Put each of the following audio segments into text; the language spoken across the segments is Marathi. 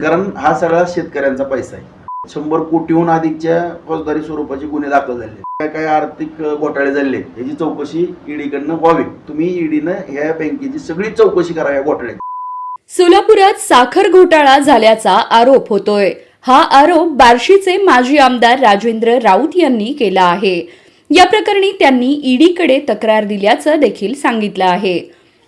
कारण हा सगळा शेतकऱ्यांचा पैसा आहे. शंभर कोटीहून अधिकच्या फौजदारी स्वरूपाचे गुन्हे दाखल झाले. काय काय आर्थिक घोटाळे झाले याची चौकशी ईडीकडनं व्हावी. तुम्ही ईडीनं ह्या बँकेची सगळी चौकशी करा या घोटाळ्याची. सोलापुरात साखर घोटाळा झाल्याचा आरोप होतोय. हा आरोप बार्शीचे माजी आमदार राजेंद्र राऊत यांनी केला आहे. या प्रकरणी त्यांनी ईडीकडे तक्रार दिल्याचं देखील सांगितलं आहे.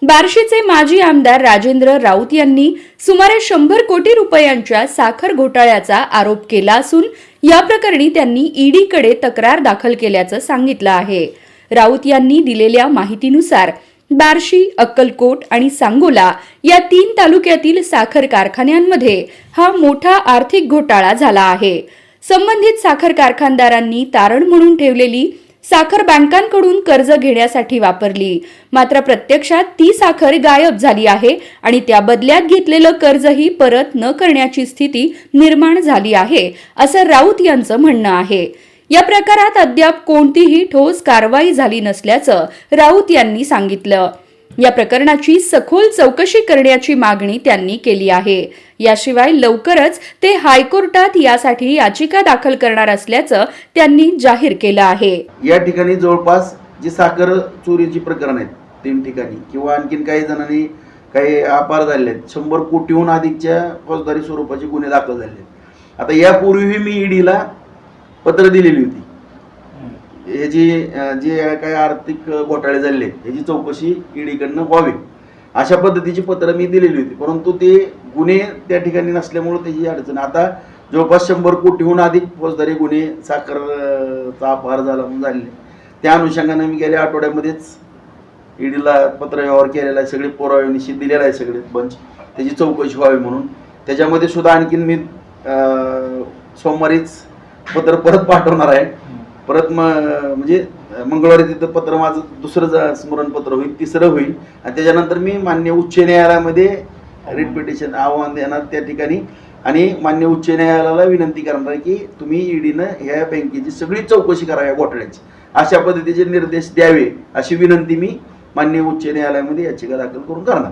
बार्शीचे माजी आमदार राजेंद्र राऊत यांनी सुमारे शंभर कोटी रुपयांच्या साखर घोटाळ्याचा आरोप केला असून या प्रकरणी त्यांनी ईडीकडे तक्रार दाखल केल्याचं सांगितलं आहे. राऊत यांनी दिलेल्या माहितीनुसार बार्शी अक्कलकोट आणि सांगोला या तीन तालुक्यातील साखर कारखान्यांमध्ये हा मोठा आर्थिक घोटाळा झाला आहे. संबंधित साखर कारखानदारांनी तारण म्हणून ठेवलेली साखर बँकांकडून कर्ज घेण्यासाठी वापरली. मात्र प्रत्यक्षात ती साखर गायब झाली आहे आणि त्या बदल्यात घेतलेलं कर्जही परत न करण्याची स्थिती निर्माण झाली आहे असं राऊत यांचं म्हणणं आहे. या प्रकारात अद्याप कोणतीही ठोस कारवाई झाली नसल्याचं राऊत यांनी सांगितलं. या प्रकरणाची सखोल चौकशी करण्याची मागणी त्यांनी केली आहे. याशिवाय लवकरच ते हायकोर्टात यासाठी याचिका दाखल करणार असल्याचं त्यांनी जाहीर केलं आहे. या ठिकाणी जवळपास जी साखर चोरीची प्रकरण आहेत तीन ठिकाणी किंवा आणखीन काही जणांनी काही अपार झालेले आहेत. शंभर कोटीहून अधिकच्या फौजदारी स्वरूपाचे गुन्हे दाखल झाले आहेत. आता यापूर्वीही मी ईडीला पत्र दिलेली होती. याची जी जे काय आर्थिक घोटाळे झाले याची चौकशी ईडीकडनं व्हावी अशा पद्धतीची पत्र मी दिलेली होती. परंतु ते गुन्हे त्या ठिकाणी नसल्यामुळे त्याची अडचण. आता जवळपास शंभर कोटीहून अधिक फौजदारी गुन्हे साखरचा अपहार झाला म्हणून झालेले त्या अनुषंगाने मी गेल्या आठवड्यामध्येच ईडीला पत्र व्यवहार केलेला आहे. सगळे पुरावे निश्चित दिलेला आहे सगळे बंच. त्याची चौकशी व्हावी म्हणून. त्याच्यामध्ये सुद्धा आणखीन मी सोमवारीच पत्र परत पाठवणार आहे. परत म म्हणजे मंगळवारी तिथं पत्र माझं दुसरं स्मरणपत्र होईल तिसरं होईल. आणि त्याच्यानंतर मी मान्य उच्च न्यायालयामध्ये रिट पिटिशन आव्हान देणार त्या ठिकाणी. आणि मान्य उच्च न्यायालयाला विनंती करणार आहे की तुम्ही ईडीनं ह्या बँकेची सगळी चौकशी करा या घोटाळ्याची. अशा पद्धतीचे निर्देश द्यावे अशी विनंती मी मान्य उच्च न्यायालयामध्ये याचिका दाखल करून करणार.